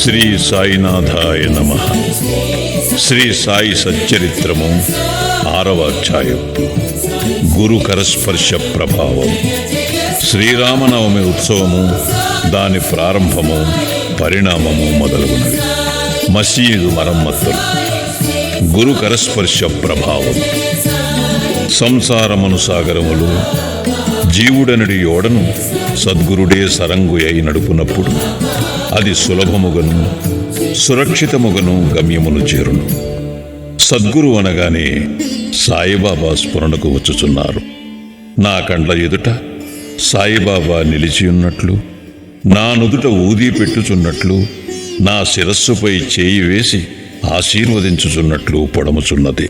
శ్రీ సాయినాథాయ నమ. శ్రీ సాయి సచ్చరిత్రము ఆరవ అధ్యాయం. గురు కరస్పర్శ ప్రభావం. శ్రీరామనవమి ఉత్సవము దాని ప్రారంభము పరిణామము మొదలగునవి. మసీదు మరమ్మత్తులు గురు కరస్పర్శ ప్రభావం. సంసారమను సాగరములు. జీవుడనుడి ఓడను సద్గురుడే సరంగు అయి నడుపునప్పుడు అది సులభముగను సురక్షితముగను గమ్యమును చేరును. సద్గురు అనగానే సాయిబాబా స్ఫురణకు వచ్చుచున్నారు. నా కండ్ల ఎదుట సాయిబాబా నిలిచియున్నట్లు నా నుదుట ఊది పెట్టుచున్నట్లు నా శిరస్సుపై చేయి వేసి ఆశీర్వదించుచున్నట్లు పొడముచున్నది.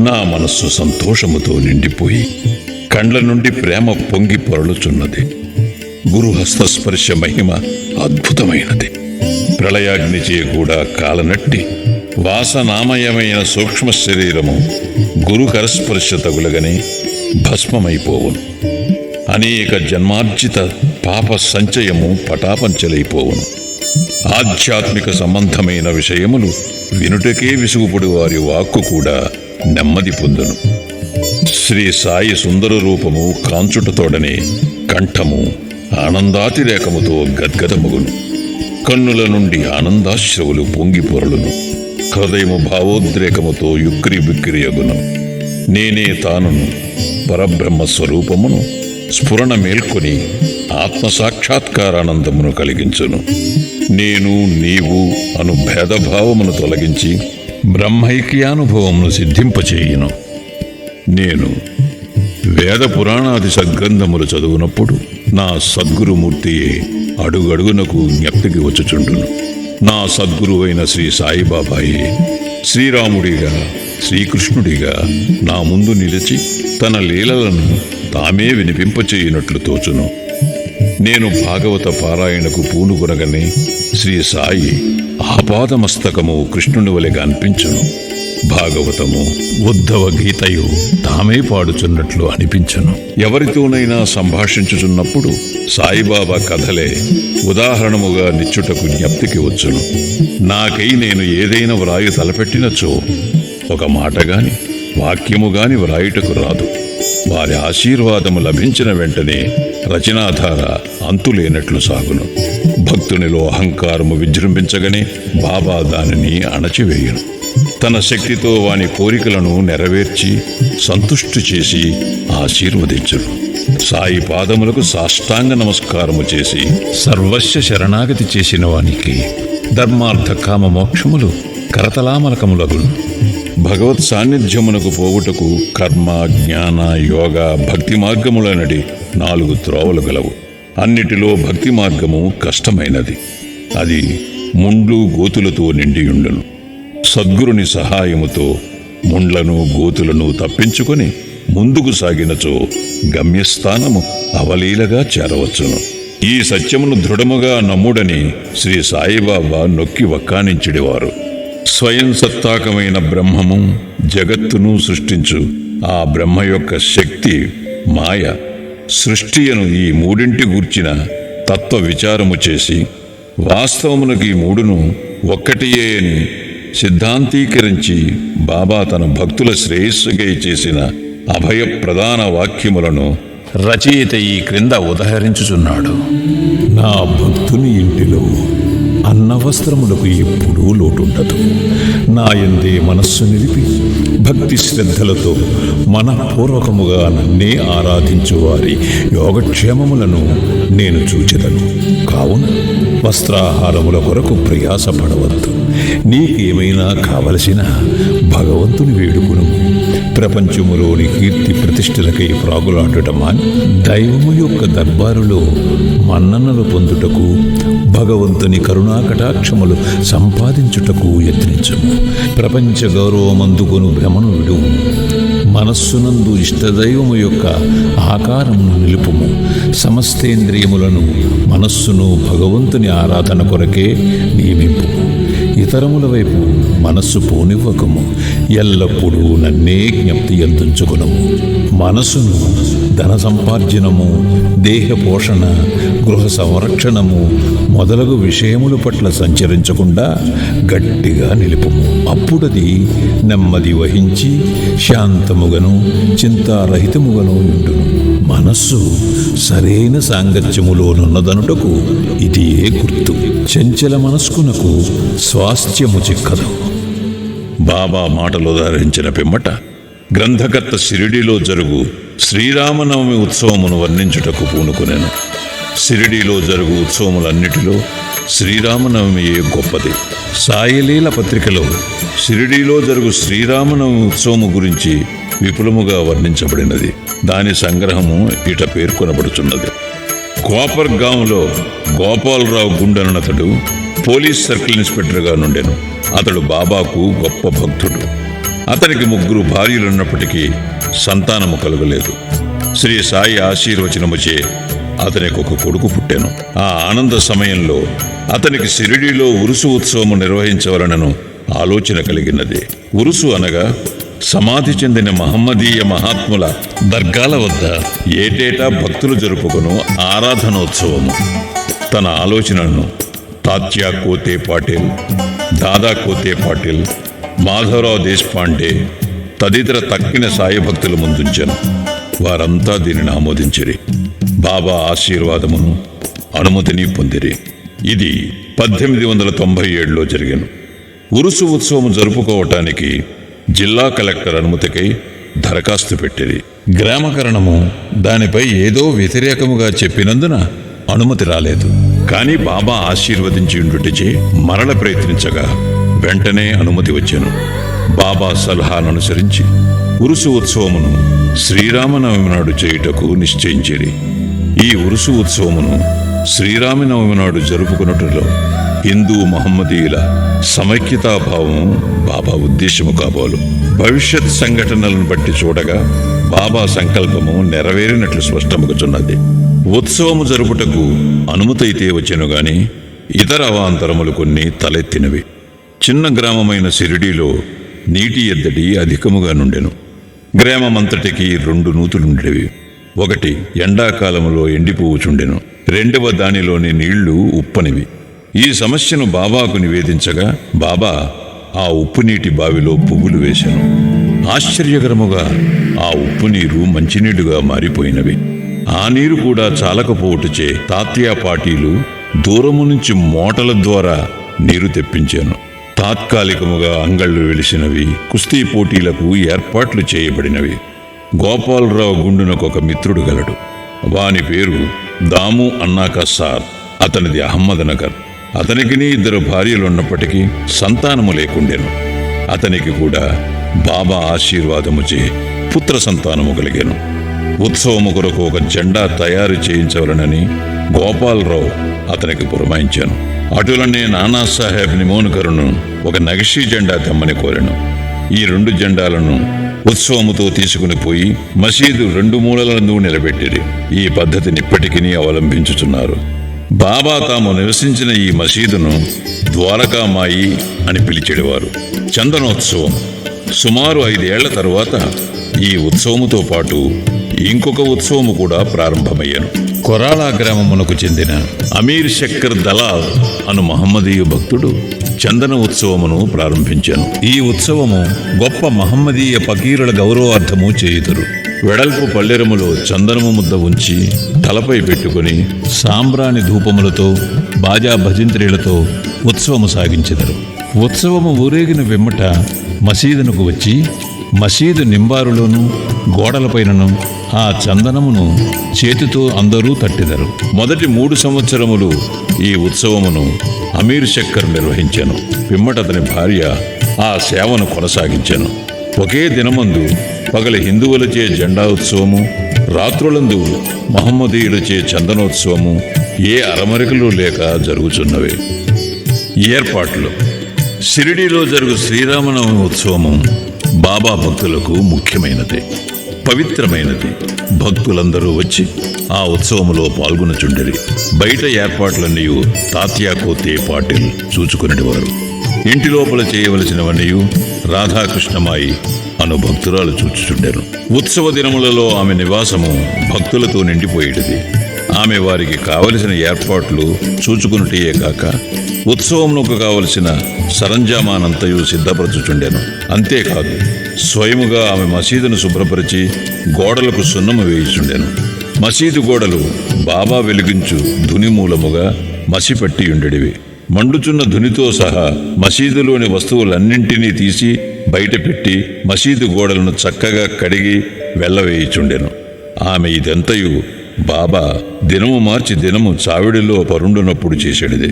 నా మనస్సు సంతోషముతో నిండిపోయి కండ్ల నుండి ప్రేమ పొంగి పొరలుచున్నది. గురు హస్తస్పర్శ మహిమ అద్భుతమైనది. ప్రళయాగ్నిచే కూడా కాలనట్టి వాసనామయమైన సూక్ష్మ శరీరము గురుకరస్పర్శ తగులగని తగులగనే భస్మమైపోవును. అనేక జన్మార్జిత పాప సంచయము పటాపంచలైపోవును. ఆధ్యాత్మిక సంబంధమైన విషయములు వినుటకే విసుగుపడు వారి వాక్కు కూడా నెమ్మది పొందును. శ్రీ సాయి సుందర రూపము కాంచుటతోడనే కంఠము ఆనందాతిరేకముతో గద్గదముగును. కన్నుల నుండి ఆనందాశ్రవులు పొంగి పొరలును. హృదయము భావోద్రేకముతో యుక్రి బిక్కిరి అగును నేనే తానును పరబ్రహ్మ స్వరూపమును స్ఫురణ మేల్కొని ఆత్మసాక్షాత్కారానందమును కలిగించును. నేను నీవు అను భేదభావమును తొలగించి బ్రహ్మైక్యానుభవమును సిద్ధింపచేయును. నేను వేద పురాణాది సద్గ్రంథములు చదువునప్పుడు నా సద్గురుమూర్తియే అడుగడుగునకు జ్ఞప్తికి వచ్చుచుండును. నా సద్గురువైన శ్రీ సాయిబాబాయే శ్రీరాముడిగా శ్రీకృష్ణుడిగా నా ముందు నిలిచి తన లీలలను తామే వినిపింపచేయునట్లు తోచును. నేను భాగవత పారాయణకు పూనుకొనగనే శ్రీ సాయి ఆపాదమస్తకము కృష్ణుని వలెగా అనిపించును భాగవతము ఉద్ధవ గీతయు తామే పాడుచున్నట్లు అనిపించను. ఎవరితోనైనా సంభాషించుచున్నప్పుడు సాయిబాబా కథలే ఉదాహరణముగా నిచ్చుటకు జ్ఞప్తికి వచ్చును. నాకై నేను ఏదైనా వ్రాయు తలపెట్టినచో ఒక మాట గాని వాక్యము గాని వ్రాయుటకు రాదు. వారి ఆశీర్వాదము లభించిన వెంటనే రచనాధార అంతులేనట్లు సాగును. భక్తునిలో అహంకారము విజృంభించగనే బాబా దానిని అణచివేయును. తన శక్తితో వాని కోరికలను నెరవేర్చి సంతుష్టి చేసి ఆశీర్వదించును సాయి పాదములకు సాష్టాంగ నమస్కారము చేసి సర్వస్వ శరణాగతి చేసిన వానికి ధర్మార్థ కామ మోక్షములు కరతలామలకములగును భగవత్ సాన్నిధ్యమునకు పోవుటకు కర్మ జ్ఞాన యోగ భక్తి మార్గములనడి నాలుగు త్రోవలు గలవు. అన్నిటిలో భక్తి మార్గము కష్టమైనది. అది ముండ్లు గోతులతో నిండియుండును. సద్గురుని సహాయముతో ముండ్లను గోతులను తప్పించుకొని ముందుకు సాగినచో గమ్యస్థానము అవలీలగా చేరవచ్చును. ఈ సత్యమును దృఢముగా నమ్ముడని శ్రీ సాయిబాబా నొక్కి వక్కానించిడివారు. స్వయం సత్తాకమైన బ్రహ్మము జగత్తును సృష్టించు. ఆ బ్రహ్మ యొక్క శక్తి మాయ సృష్టియను ఈ మూడింటి గూర్చిన తత్వ విచారము చేసి వాస్తవమునకు ఈ మూడును ఒక్కటియే అని సిద్ధాంతీకరించి బాబా తన భక్తుల శ్రేయస్సుకై చేసిన అభయ ప్రధాన వాక్యములను రచయిత ఈ క్రింద ఉదహరించుచున్నాడు. నా భక్తుని ఇంటిలో అన్నవస్త్రములకు ఎప్పుడూ లోటుండదు. నా ఎందే మనస్సు నిలిపి భక్తి శ్రద్ధలతో మనపూర్వకముగా నన్నే ఆరాధించు వారి యోగక్షేమములను నేను చూచెదను. కావున వస్త్రాహారముల కొరకు ప్రయాసపడవద్దు. నీకేమైనా కావలసిన భగవంతుని వేడుకును. ప్రపంచములోని కీర్తి ప్రతిష్టలకై ప్రాగులాడటమా దైవము యొక్క దర్బారులో మన్ననలు పొందుటకు భగవంతుని కరుణాకటాక్షములు సంపాదించుటకు యత్నించము. ప్రపంచ గౌరవమందుకొను భ్రమను విడువు. మనస్సునందు ఇష్టదైవము యొక్క ఆకారమును నిలుపుము. సమస్తేంద్రియములను మనస్సును భగవంతుని ఆరాధన కొరకే నియమింపు ఇతరముల వైపు మనస్సు పోనివ్వకము. ఎల్లప్పుడూ నన్నే జ్ఞప్తి ఎంతుంచుకునము. మనసును ధన సంపార్జనము దేహ పోషణ గృహ సంరక్షణము మొదలగు విషయముల పట్ల సంచరించకుండా గట్టిగా నిలుపుము. అప్పుడది నెమ్మది వహించి శాంతముగను చింతారహితముగను ఉండును మనస్సు సరైన సాంగత్యములోనున్నదనుటకు ఇది ఏ గుర్తు. చంచల మనస్కునకు స్వాస్థ్యము చిక్కదు. బాబా మాటలు ధరించిన పిమ్మట గ్రంథకర్త షిరిడిలో జరుగు శ్రీరామనవమి ఉత్సవమును వర్ణించుటకు పూనుకునేను. షిరిడీలో జరుగు ఉత్సవములన్నిటిలో శ్రీరామనవమియే గొప్పది? సాయిలీల పత్రికలో షిరిడీలో జరుగు శ్రీరామనవమి ఉత్సవము గురించి విపులముగా వర్ణించబడినది. దాని సంగ్రహము ఇట పేర్కొనబడుచున్నది. కోపర్గాంలో గోపాలరావు గుండెనతడు పోలీస్ సర్కిల్ ఇన్స్పెక్టర్గా నుండెను. అతడు బాబాకు గొప్ప భక్తుడు. అతనికి ముగ్గురు భార్యలున్నప్పటికీ సంతానము కలుగలేదు. శ్రీ సాయి ఆశీర్వచనముచే అతనికి ఒక కొడుకు పుట్టాను. ఆ ఆనంద సమయంలో అతనికి షిరిడీలో ఉరుసు ఉత్సవము నిర్వహించవలనను ఆలోచన కలిగినది. ఉరుసు అనగా సమాధి చెందిన మహమ్మదీయ మహాత్ముల దర్గాల వద్ద ఏటేటా భక్తులు జరుపుకును ఆరాధనోత్సవము. తన ఆలోచనను తాత్యా కోతే పాటిల్ దాదా కోతే పాటిల్ మాధవరావు దేశపాండే తదితర తక్కిన సాయభక్తుల ముందుంచాను. వారంతా దీనిని ఆమోదించరి. బాబా ఆశీర్వాదమును అనుమతిని పొందిరి. ఇది పద్దెనిమిది వందల తొంభై ఏడులో జరిగాను. ఉరుసు ఉత్సవం జరుపుకోవటానికి జిల్లా కలెక్టర్ అనుమతికై దరఖాస్తు పెట్టింది గ్రామకరణము దానిపై ఏదో వ్యతిరేకముగా చెప్పినందున అనుమతి రాలేదు. కానీ బాబా ఆశీర్వదించి ఉండుటచే మరల ప్రయత్నించగా వెంటనే అనుమతి వచ్చాను. బాబా సలహాను అనుసరించి ఉరుసు ఉత్సవమును శ్రీరామనవమి నాడు చేయుటకు నిశ్చయించేది ఈ ఉరుసు ఉత్సవమును శ్రీరామనవమి నాడు జరుపుకున్నట్లో హిందూ మహమ్మదీయుల సమైక్యతాభావం బాబా ఉద్దేశము కాబోలు. భవిష్యత్ సంఘటనలను బట్టి చూడగా బాబా సంకల్పము నెరవేరినట్లు స్పష్టముగుచున్నది. ఉత్సవము జరుపుటకు అనుమతైతే అయితే వచ్చెను గాని ఇతర అవాంతరములు కొన్ని తలెత్తినవి. చిన్న గ్రామమైన సిరిడీలో నీటి ఎద్దడి అధికముగా నుండెను. గ్రామమంతటికి రెండు నూతులుండేవి. ఒకటి ఎండాకాలంలో ఎండిపోవుచుండెను. రెండవ దానిలోని నీళ్ళు ఉప్పనివి. ఈ సమస్యను బాబాకు నివేదించగా బాబా ఆ ఉప్పు నీటి బావిలో పువ్వులు వేశాను. ఆశ్చర్యకరముగా ఆ ఉప్పు నీరు మంచినీడుగా మారిపోయినవి. ఆ నీరు కూడా చాలకపోవటచే తాత్యా పాటీలు దూరము నుంచి మోటల ద్వారా నీరు తెప్పించాను. తాత్కాలికముగా అంగళ్ళు వెలిసినవి కుస్తీ పోటీలకు ఏర్పాట్లు చేయబడినవి. గోపాలరావు గుండునకు ఒక మిత్రుడు గలడు. వాని పేరు దాము అన్నాక సార్. అతనిది అహ్మద్నగర్. అతనికిని ఇద్దరు భార్యలున్నప్పటికీ సంతానము లేకుండెను. అతనికి కూడా బాబా ఆశీర్వాదముచే పుత్ర సంతానము కలిగాను. ఉత్సవము కొరకు ఒక జెండా తయారు చేయించవలనని గోపాలరావు అతనికి పురమాయించాను. అటులనే నానాసాహెబ్ నిమోనుకరును ఒక నగిషీ జెండా తెమ్మని కోరాను. ఈ రెండు జెండాలను ఉత్సవముతో తీసుకుని పోయి మసీదు రెండు మూలలందు నిలబెట్టిరి. ఈ పద్ధతిని ఇప్పటికీ అవలంబించుచున్నారు. బాబా తాము నివసించిన ఈ మసీదును ద్వారకామాయి అని పిలిచేవారు చందనోత్సవం. సుమారు ఐదేళ్ళ తరువాత ఈ ఉత్సవముతో పాటు ఇంకొక ఉత్సవము కూడా ప్రారంభమయ్యాను. కొరాలా గ్రామమునకు చెందిన అమీర్ శక్కర్ దలాల్ అను మహమ్మదీయ భక్తుడు చందన ఉత్సవమును ప్రారంభించాను. ఈ ఉత్సవము గొప్ప మహమ్మదీయ పకీరుల గౌరవార్థము చేయుదురు. వెడల్పు పల్లెరములో చందనము ముద్ద ఉంచి తలపై పెట్టుకుని సాంబ్రాణి ధూపములతో బాజా భజంత్రీలతో ఉత్సవము సాగించెదరు. ఉత్సవము ఊరేగిన వెమ్మట మసీదునకు వచ్చి మసీదు నింబారులోను గోడలపైనను ఆ చందనమును చేతితో అందరూ తట్టిదరు. మొదటి మూడు సంవత్సరములు ఈ ఉత్సవమును అమీర్ శక్కర్ నిర్వహించాను. పిమ్మట అతని భార్య ఆ సేవను కొనసాగించాను. ఒకే దినమందు పగల హిందువులచే జెండా ఉత్సవము రాత్రులందు మహమ్మదీయులచే చందనోత్సవము ఏ అరమరికలు లేక జరుగుచున్నవి. ఏర్పాట్లు షిరిడీలో జరుగు శ్రీరామనవమి ఉత్సవము బాబా భక్తులకు ముఖ్యమైనది. పవిత్రమైనది. భక్తులందరూ వచ్చి ఆ ఉత్సవములో పాల్గొనచుండిరి. బయట ఏర్పాట్లన్నీ తాత్యాకోతే పాటిల్ చూచుకునేవారు ఇంటి లోపల చేయవలసినవన్నీ రాధాకృష్ణమాయి అను భక్తురాలు చూచుచుండెను. ఉత్సవ దినములలో ఆమె నివాసము భక్తులతో నిండిపోయేటిది. ఆమె వారికి కావలసిన ఏర్పాట్లు చూచుకున్నటియే కాక ఉత్సవమునకు కావలసిన సరంజామానంతయు సిద్ధపరచుచుండెను. అంతేకాదు స్వయముగా ఆమె మసీదును శుభ్రపరిచి గోడలకు సున్నము వేయుచుండెను. మసీదు గోడలు బాబా వెలిగించు ధుని మూలముగా మసిపట్టి ఉండేటివి మండుచున్న ధునితో సహా మసీదులోని వస్తువులన్నింటినీ తీసి బయటపెట్టి మసీదు గోడలను చక్కగా కడిగి వెళ్ళవేయిచుండెను ఆమె ఇదంతయు బాబా దినము మార్చి దినము చావిడిలో పరుండునప్పుడు చేసేడిది.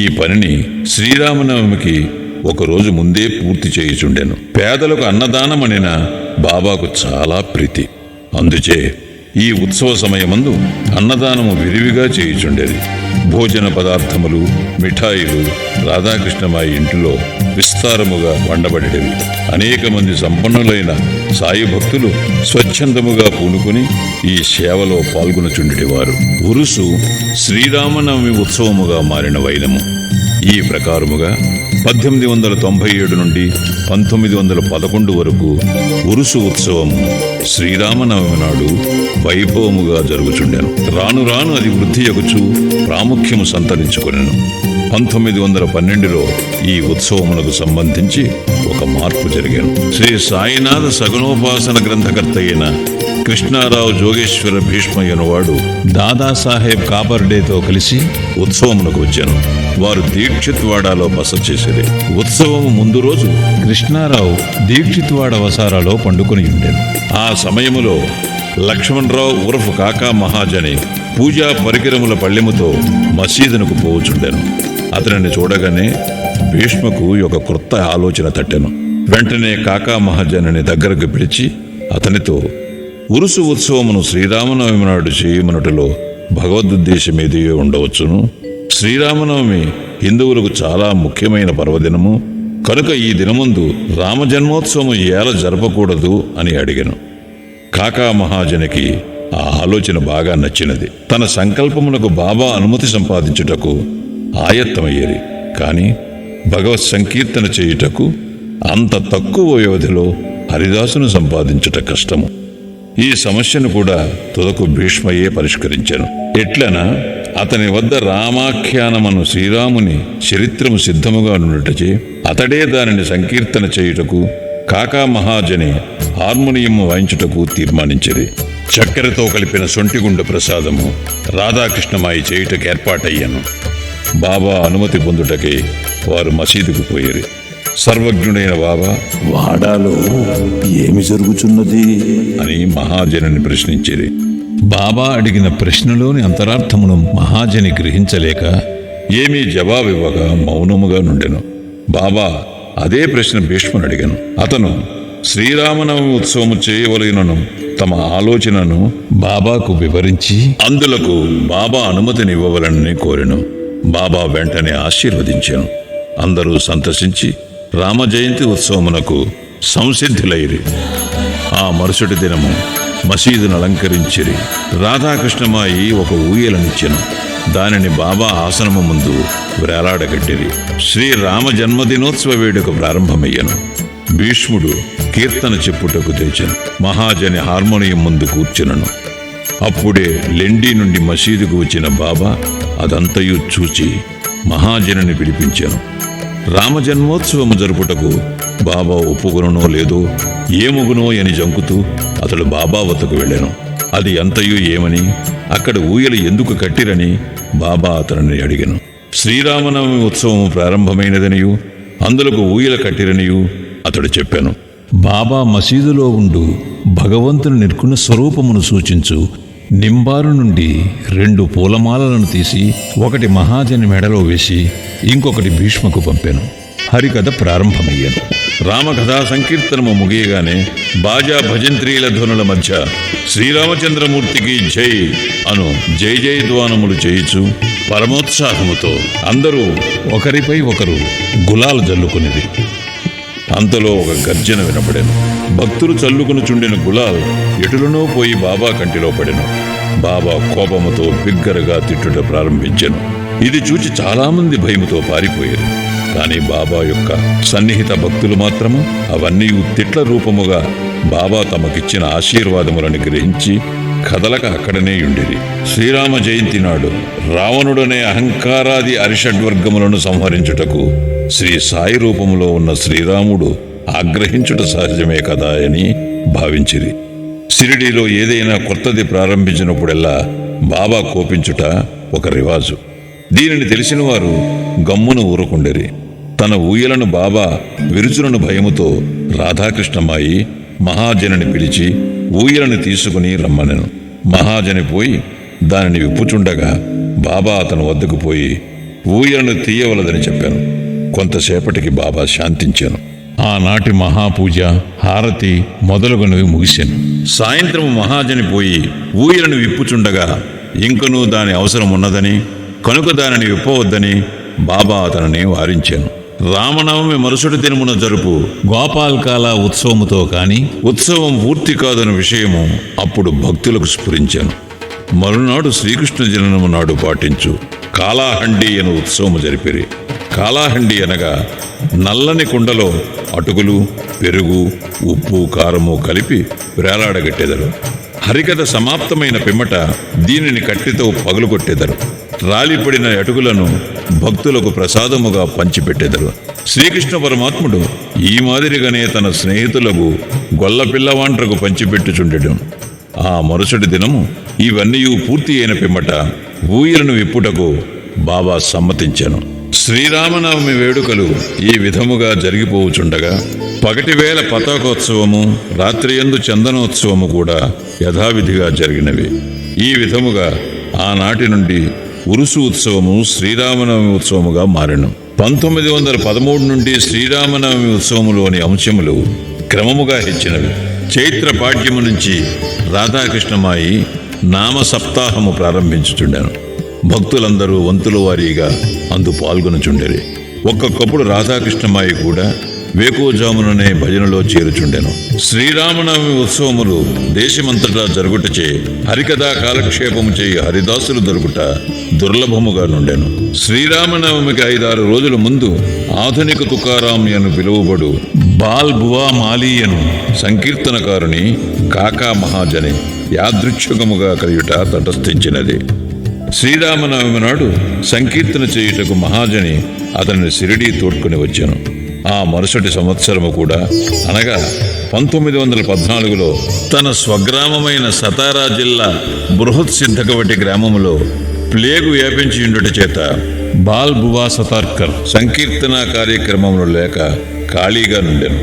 ఈ పనిని శ్రీరామనవమికి ఒకరోజు ముందే పూర్తి చేయుచుండెను. పేదలకు అన్నదానమనిన బాబాకు చాలా ప్రీతి. అందుచే ఈ ఉత్సవ సమయమందు అన్నదానము విరివిగా చేయుచుండేది. భోజన పదార్థములు మిఠాయిలు రాధాకృష్ణమాయి ఇంటిలో విస్తారముగా వండబడేవి అనేక మంది సంపన్నులైన సాయి భక్తులు స్వచ్ఛందముగా పూనుకుని ఈ సేవలో పాల్గొనచుండేవారు ఉరుసు శ్రీరామనవమి ఉత్సవముగా మారిన వైనము. ఈ ప్రకారముగా పద్దెనిమిది వందల తొంభై ఏడు నుండి పంతొమ్మిది వందల పదకొండు వరకు ఉరుసు ఉత్సవం శ్రీరామనవమి నాడు వైభవముగా జరుగుచుండెను. రాను రాను అది వృద్ధి ఎగుచు ప్రాముఖ్యము సంతరించుకొనెను. పంతొమ్మిది వందల పన్నెండులో ఈ ఉత్సవమునకు సంబంధించి ఒక మార్పు జరిగాను. శ్రీ సాయినాథ సగుణోపాసన గ్రంథకర్త అయిన కృష్ణారావు జోగేశ్వర భీష్మయ్యనవాడు దాదాసాహెబ్ కాపర్డేతో కలిసి ఉత్సవమునకు వచ్చాను. వారు దీక్షిత్వాడాలో బస చేసేది. ఉత్సవం ముందు రోజు కృష్ణారావు దీక్షిత్వాడ వసారాలో పండుకొని ఉండేను ఆ సమయములో లక్ష్మణరావు ఉరఫ్ కాకా మహాజని పూజా పరికరముల పళ్ళెముతో మసీదునకు పోవచుండెను. అతనిని చూడగానే భీష్మకు ఒక క్రొత్త ఆలోచన తట్టెను. వెంటనే కాకా మహాజనుని దగ్గరకు పిలిచి అతనితో ఉరుసు ఉత్సవమును శ్రీరామనవమి నాడు చేయమనుటలో భగవదుద్దేశమేది ఉండవచ్చును? శ్రీరామనవమి హిందువులకు చాలా ముఖ్యమైన పర్వదినము. కనుక ఈ దినముందు రామజన్మోత్సవం ఏల జరపకూడదు అని అడిగాను. కాకా మహాజనికి ఆ ఆలోచన బాగా నచ్చినది. తన సంకల్పమునకు బాబా అనుమతి సంపాదించుటకు ఆయత్తమయ్యేది. కానీ భగవత్ సంకీర్తన చేయుటకు అంత తక్కువ వ్యవధిలో హరిదాసును సంపాదించుట కష్టము. ఈ సమస్యను కూడా తుదకు భీష్మయే పరిష్కరించాను. ఎట్లనా అతని వద్ద రామాఖ్యానమను శ్రీరాముని చరిత్రము సిద్ధముగా నుండుటచే అతడే దానిని సంకీర్తన చేయుటకు కాకా మహాజని హార్మోనియం వాయించుటకు తీర్మానించింది. చక్కెరతో కలిపిన సొంటిగుండు ప్రసాదము రాధాకృష్ణమాయి చేయుటకు ఏర్పాటయ్యాను. బాబా అనుమతి పొందుటకే వారు మసీదుకు పోయేరు. సర్వజ్ఞుడైన బాబా. వాడాలో ఏమి జరుగుచున్నది? అని మహాజనిని ప్రశ్నించేది. బాబా అడిగిన ప్రశ్నలోని అంతరార్థమును మహాజని గ్రహించలేక ఏమీ జవాబివ్వగా మౌనముగా నుండెను. బాబా అదే ప్రశ్న భీష్ముని అడిగాను. అతను శ్రీరామనవమి ఉత్సవము చేయవలెనను తమ ఆలోచనను బాబాకు వివరించి అందులకు బాబా అనుమతినివ్వవలనని కోరెను. బాబా వెంటనే ఆశీర్వదించాను. అందరూ సంతసించి రామ జయంతి ఉత్సవమునకు సంసిద్ధులైరి. ఆ మరుసటి దినము మసీదును అలంకరించిరి. రాధాకృష్ణమాయి ఒక ఊయలనిచ్చెను దానిని బాబా ఆసనము ముందు వేలాడగట్టిరి. శ్రీరామ జన్మదినోత్సవ వేడుక ప్రారంభమయ్యను. భీష్ముడు కీర్తన చెప్పుటకు తెచ్చను. మహాజని హార్మోనియం ముందు కూర్చునను. అప్పుడే లెండి నుండి మసీదుకు వచ్చిన బాబా అదంతయు చూచి మహాజనుని పిలిపించాను. రామజన్మోత్సవము జరుపుటకు బాబా ఒప్పుకొనో లేదో ఏమగునో అని జంకుతూ అతడు బాబా వద్దకు వెళ్ళాను. అది అంతయు ఏమని అక్కడ ఊయలు ఎందుకు కట్టిరని బాబా అతనిని అడిగాను. శ్రీరామనవమి ఉత్సవం ప్రారంభమైనదనియు అందులకు ఊయల కట్టిరనియు అతడు చెప్పాను. బాబా మసీదులో ఉండు భగవంతుని నిర్గుణ స్వరూపమును సూచించు నింబారు నుండి రెండు పూలమాలలను తీసి ఒకటి మహాజని మెడలో వేసి ఇంకొకటి భీష్మకు పంపాను. హరికథ ప్రారంభమయ్యాను. రామకథా సంకీర్తనము ముగియగానే బాజా భజంత్రీల ధ్వనుల మధ్య శ్రీరామచంద్రమూర్తికి జై అను జై జై ధ్వానములు చేయిచు పరమోత్సాహముతో అందరూ ఒకరిపై ఒకరు గులాలు జల్లుకునేది అంతలో ఒక గర్జన వినపడెను. భక్తులు చల్లుకుని చుండిన గులాల్ ఎటులనో పోయి బాబా కంటిలో పడెను. బాబా కోపముతో బిగ్గరగా తిట్టుట ప్రారంభించెను. ఇది చూచి చాలామంది భయముతో పారిపోయారు. కానీ బాబా యొక్క సన్నిహిత భక్తులు మాత్రము అవన్నీ తిట్ల రూపముగా బాబా తమకిచ్చిన ఆశీర్వాదములను గ్రహించి కదలక అక్కడనే ఉండిరి శ్రీరామ జయంతి నాడు రావణుడనే అహంకారాది అరిషడ్వర్గములను సంహరించుటకు శ్రీ సాయి రూపంలో ఉన్న శ్రీరాముడు ఆగ్రహించుట సహజమే కదా అని భావించిరి. సిరిడీలో ఏదైనా కొత్తది ప్రారంభించినప్పుడల్లా బాబా కోపించుట ఒక రివాజు. దీనిని తెలిసిన వారు గమ్మును ఊరుకుండేరి. తన ఊయలను బాబా విరుచులను భయముతో రాధాకృష్ణమాయి మహాజనిని పిలిచి ఊయలను తీసుకుని రమ్మనెను. మహాజని పోయి దానిని విప్పుచుండగా బాబా అతను వద్దకు పోయి ఊయలను తీయవలదని చెప్పాను. కొంతసేపటికి బాబా శాంతించాను. ఆనాటి మహాపూజ హారతి మొదలుగునవి ముగిశాను. సాయంత్రం మహాజని పోయి ఊయలను విప్పుచుండగా ఇంకనూ దాని అవసరం ఉన్నదని కనుక దానిని విప్పవద్దని బాబా అతనిని వారించాను. రామనవమి మరుసటి దినమున జరుపు గోపాల్కాల ఉత్సవముతో కాని ఉత్సవం పూర్తి కాదన్న విషయము అప్పుడు భక్తులకు స్ఫురించాను. మరునాడు శ్రీకృష్ణ జననము నాడు పాటించు కాలాహండి అను ఉత్సవము జరిపిరి. కాలాహండి అనగా నల్లని కుండలో అటుకులు పెరుగు ఉప్పు కారము కలిపి వేలాడగట్టెదరు. హరికథ సమాప్తమైన పిమ్మట దీనిని కట్టితో పగులుకొట్టెదరు. రాలిపడిన అటుకులను భక్తులకు ప్రసాదముగా పంచిపెట్టెదరు. శ్రీకృష్ణ పరమాత్ముడు ఈ మాదిరిగానే తన స్నేహితులకు గొల్ల పిల్లవాంట్రకు పంచిపెట్టుచుండెను. ఆ మరుసటి దినము ఇవన్నీ పూర్తి అయిన పిమ్మట ఊయలను విప్పుటకు బాబా సమ్మతించాను. శ్రీరామనవమి వేడుకలు ఈ విధముగా జరిగిపోవుచుండగా పగటివేళ పతాకోత్సవము రాత్రియందు చందనోత్సవము కూడా యథావిధిగా జరిగినవి. ఈ విధముగా ఆనాటి నుండి ఉరుసు ఉత్సవము శ్రీరామనవమి ఉత్సవముగా మారెను. పంతొమ్మిది వందల పదమూడు నుండి శ్రీరామనవమి ఉత్సవములోని అంశములు క్రమముగా హెచ్చినవి. చైత్ర పాఠ్యము నుంచి రాధాకృష్ణమాయి నామ సప్తాహము ప్రారంభించుచుండాను. భక్తులందరూ వంతుల వారీగా అందు పాల్గొనుచుండెరి. ఒక్కొక్కప్పుడు రాధాకృష్ణమాయి కూడా వేకోజాముననే భజనలో చేరుచుండెను. శ్రీరామనవమి ఉత్సవములు దేశమంతటా జరుగుటచే హరికథా కాలక్షేపము చేయి హరిదాసులు దొరుకుట దుర్లభముగా నుండెను. శ్రీరామనవమికి ఐదారు రోజుల ముందు ఆధునిక తుకారాం పిలువబడు బాల్ బువా మాలీయను సంకీర్తనకారుని కాకా మహాజని యాదృచ్ఛుకముగా కలియుట తటస్థించినది. శ్రీరామనవమి నాడు సంకీర్తన చేయుటకు మహాజని అతనిని సిరిడి తోడ్కొని వచ్చాను. ఆ మరుసటి సంవత్సరము కూడా అనగా పంతొమ్మిది వందల పద్నాలుగులో తన స్వగ్రామమైన సతారా జిల్లా బృహత్ సిద్ధకవటి గ్రామములో ప్లేగు వ్యాపించి ఉండుట చేత బాల్ బువా సతార్కర్ సంకీర్తన కార్యక్రమంలో లేక ఖాళీగా నుండెను.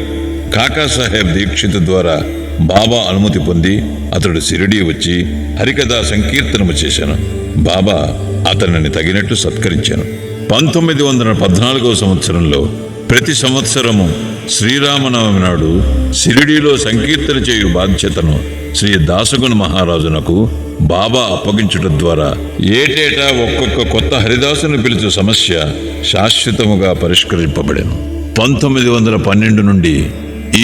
కాకాసాహెబ్ దీక్షిత్ ద్వారా బాబా అనుమతి పొంది అతడు సిరిడి వచ్చి హరికథా సంకీర్తనము చేశాను. బాబా అతనిని తగినట్టు సత్కరించాను. పంతొమ్మిది వందల పద్నాలుగో సంవత్సరంలో ప్రతి సంవత్సరము శ్రీరామనవమి నాడు సిరిడీలో సంకీర్తన చేయు బాధ్యతను శ్రీ దాసగుణ మహారాజునకు బాబా అప్పగించడం ద్వారా ఏటేటా ఒక్కొక్క కొత్త హరిదాసును పిలిచే సమస్య శాశ్వతముగా పరిష్కరింపబడెను. పంతొమ్మిది వందల పన్నెండు నుండి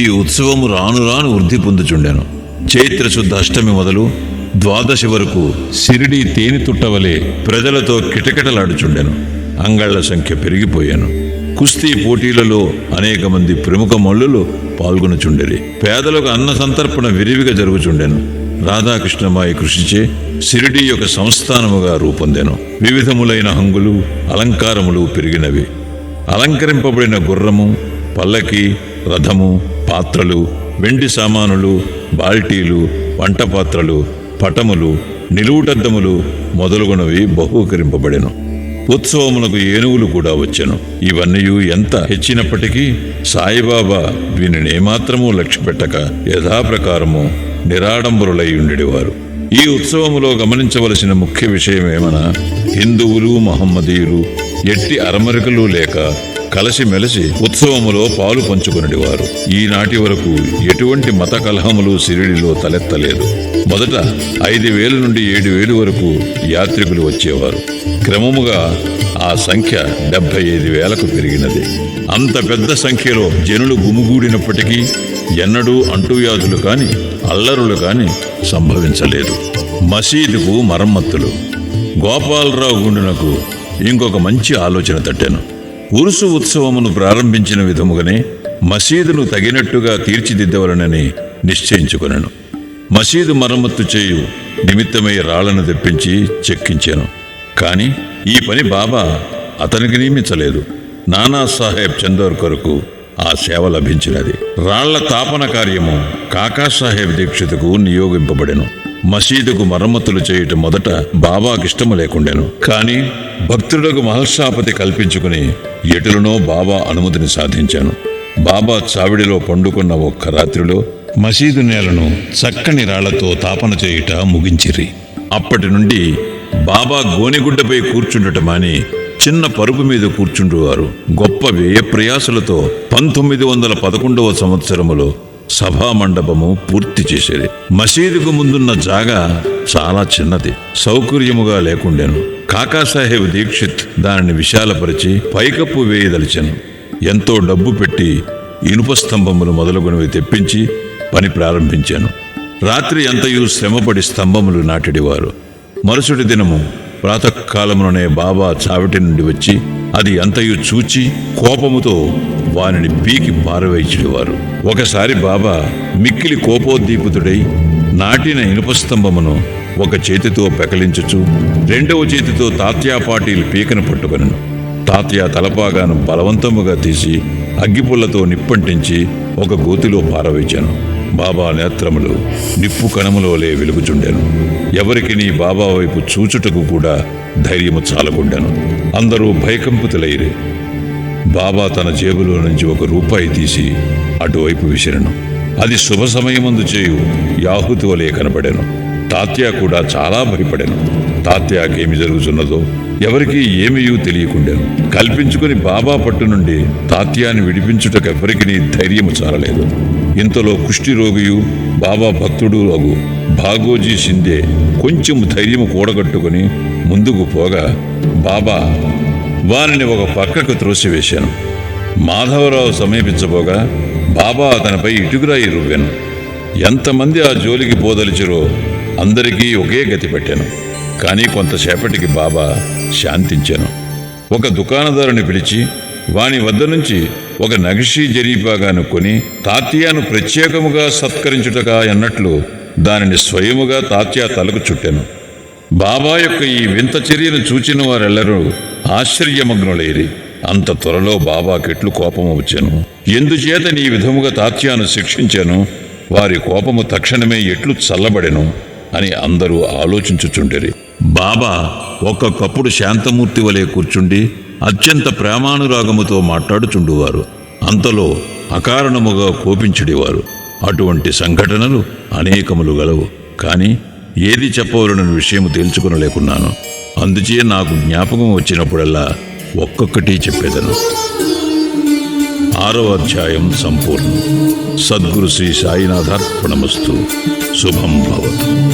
ఈ ఉత్సవము రాను రాను వృద్ధి పొందుచుండెను. చైత్ర శుద్ధ అష్టమి మొదలు ద్వాదశి వరకు సిరిడి తేనె తుట్టవలే ప్రజలతో కిటకిటలాడుచుండెను. అంగళ్ళ సంఖ్య పెరిగిపోయాను. కుస్తీ పోటీలలో అనేక మంది ప్రముఖ మల్లులు పాల్గొనుచుండెరి. పేదలకు అన్న సంతర్పణ విరివిగా జరుగుచుండెను. రాధాకృష్ణమాయి కృషిచే సిరిడి యొక్క సంస్థానముగా రూపొందెను. వివిధములైన హంగులు అలంకారములు పెరిగినవి. అలంకరింపబడిన గుర్రము పల్లకి రథము పాత్రలు వెండి సామానులు బాల్టీలు వంట పాత్రలు పటములు నిలువుటద్దములు మొదలుగునవి బహూకరింపబడెను. ఉత్సవమునకు ఏనుగులు కూడా వచ్చెను. ఇవన్నీ ఎంత హెచ్చినప్పటికీ సాయిబాబా వీనిని ఏమాత్రమూ లక్ష్యపెట్టక యథాప్రకారము నిరాడంబరులై ఉండేవారు ఈ ఉత్సవములో గమనించవలసిన ముఖ్య విషయం ఏమన హిందువులు మహమ్మదీయులు ఎట్టి అరమరికలు లేక కలిసిమెలిసి ఉత్సవములో పాలు పంచుకునేవారు ఈనాటి వరకు ఎటువంటి మత కలహములు సిరిడిలో తలెత్తలేదు. మొదట ఐదు వేల నుండి ఏడు వేలు వరకు యాత్రికులు వచ్చేవారు. క్రమముగా ఆ సంఖ్య డెబ్బై ఐదు వేలకు పెరిగినది. అంత పెద్ద సంఖ్యలో జనులు గుమిగూడినప్పటికీ ఎన్నడూ అంటువ్యాధులు కాని అల్లరులు కాని సంభవించలేదు. మసీదుకు మరమ్మతులు. గోపాలరావు గుండునకు ఇంకొక మంచి ఆలోచన తట్టాను. ఉరుసు ఉత్సవమును ప్రారంభించిన విధముగానే మసీదును తగినట్టుగా తీర్చిదిద్దవలనని నిశ్చయించుకున్నాను మసీదు మరమ్మత్తు చేయు నిమిత్తమై రాళ్ళను తెప్పించి చెక్కించాను. కాని ఈ పని బాబా అతనికి నియమించలేదు. నానా సాహెబ్ చందోర్ కొరకు ఆ సేవ లభించినది. రాళ్ళ తాపన కార్యము కాకా సాహెబ్ నియోగింపబడెను. మసీదుకు మరమ్మతులు చేయటం మొదట బాబాకిష్టము లేకుండెను. కానీ భక్తుడకు మహర్షాపతి కల్పించుకుని ఎటులనో బాబా అనుమతిని సాధించాను. బాబా చావిడిలో పండుకున్న ఒక్క రాత్రిలో మసీదు నేలను చక్కని రాళ్ళతో తాపన చేయుట ముగించిరి. అప్పటి నుండి బాబా గోనిగుడ్డపై కూర్చుండటమాని చిన్న పరుపు మీద కూర్చుండేవారు. గొప్ప వ్యయ ప్రయాసలతో పంతొమ్మిది వందల పదకొండవ సంవత్సరములో సభా మండపము పూర్తి చేసేది. మసీదుకు ముందున్న జాగా చాలా చిన్నది. సౌకర్యముగా లేకుండెను. కాకాసాహెబ్ దీక్షిత్ దానిని విశాలపరిచి పైకప్పు వేయదలిచెను. ఎంతో డబ్బు పెట్టి ఇనుప స్తంభములు మొదలుగునవి తెప్పించి పని ప్రారంభించాను. రాత్రి ఎంతయూ శ్రమపడి స్తంభములు నాటిడివారు. మరుసటి దినము ప్రాతకాలంలోనే బాబా చావిటి నుండి వచ్చి అది అంతయు చూచి కోపముతో వానిని పీకి పారవేయించేవారు ఒకసారి బాబా మిక్కిలి కోపోద్దీపితుడై నాటిన ఇనుప స్తంభమును ఒక చేతితో పెకలించుచు రెండవ చేతితో తాత్యా పాటీలు పీకను పట్టుకొనను. తాత్యా తలపాగాను బలవంతముగా తీసి అగ్గిపుల్లతో నిప్పంటించి ఒక గోతిలో పారవేచాను బాబా నేత్రములు నిప్పు కణములోలే వెలుగుచుండెను. ఎవరికి నీ బాబా వైపు చూచుటకు కూడా ధైర్యము చాలకుండాను. అందరూ భయకంపుతులైరే. బాబా తన జేబులో నుంచి ఒక రూపాయి తీసి అటువైపు విసిరను. అది శుభ సమయమందు చేయు యాహుతి వలె కనబడెను. తాత్యా కూడా చాలా భయపడెను. తాత్యాకేమి జరుగుతున్నదో ఎవరికీ ఏమయూ తెలియకుండాను. కల్పించుకుని బాబా పట్టు నుండి తాత్యాన్ని విడిపించుటకెవ్వరికి ధైర్యము చాలలేదు. ఇంతలో కుష్టి రోగియు బాబా భక్తుడు అగు భాగోజీ సిందే కొంచెం ధైర్యము కూడగట్టుకుని ముందుకు పోగా బాబా వారిని ఒక పక్కకు త్రోసివేశాను. మాధవరావు సమీపించబోగా బాబా అతనిపై ఇటుకురాయి రువ్వాను. ఎంతమంది ఆ జోలికి పోదలిచిరో అందరికీ ఒకే గతి పెట్టాను. కానీ కొంతసేపటికి బాబా శాంతించాను. ఒక దుకాణదారుని పిలిచి వాని వద్ద నుంచి ఒక నగిషీ జరీపాగాను కొని తాత్యాను ప్రత్యేకముగా సత్కరించుటగా అన్నట్లు దానిని స్వయముగా తాత్యా తలకు చుట్టాను. బాబా యొక్క ఈ వింత చర్యను చూచిన వారెల్లరూ ఆశ్చర్యమగ్నులైరి. అంత త్వరలో బాబాకెట్లు కోపము వచ్చాను ఎందుచేత నీ విధముగా తాత్యాను శిక్షించాను? వారి కోపము తక్షణమే ఎట్లు చల్లబడెను? అని అందరూ ఆలోచించుచుండిరి. బాబా ఒక్కొక్కప్పుడు శాంతమూర్తి వలె కూర్చుండి అత్యంత ప్రేమానురాగముతో మాట్లాడుచుండువారు. అంతలో అకారణముగా కోపించుడివారు. అటువంటి సంఘటనలు అనేకములు గలవు. కానీ ఏది చెప్పవలనని విషయం తేల్చుకునలేకున్నాను. అందుచే నాకు జ్ఞాపకం వచ్చినప్పుడల్లా ఒక్కొక్కటి చెప్పేదను. ఆరో అధ్యాయం సంపూర్ణం. సద్గురు శ్రీ సాయినాథార్పణమస్తు. శుభం భవతు.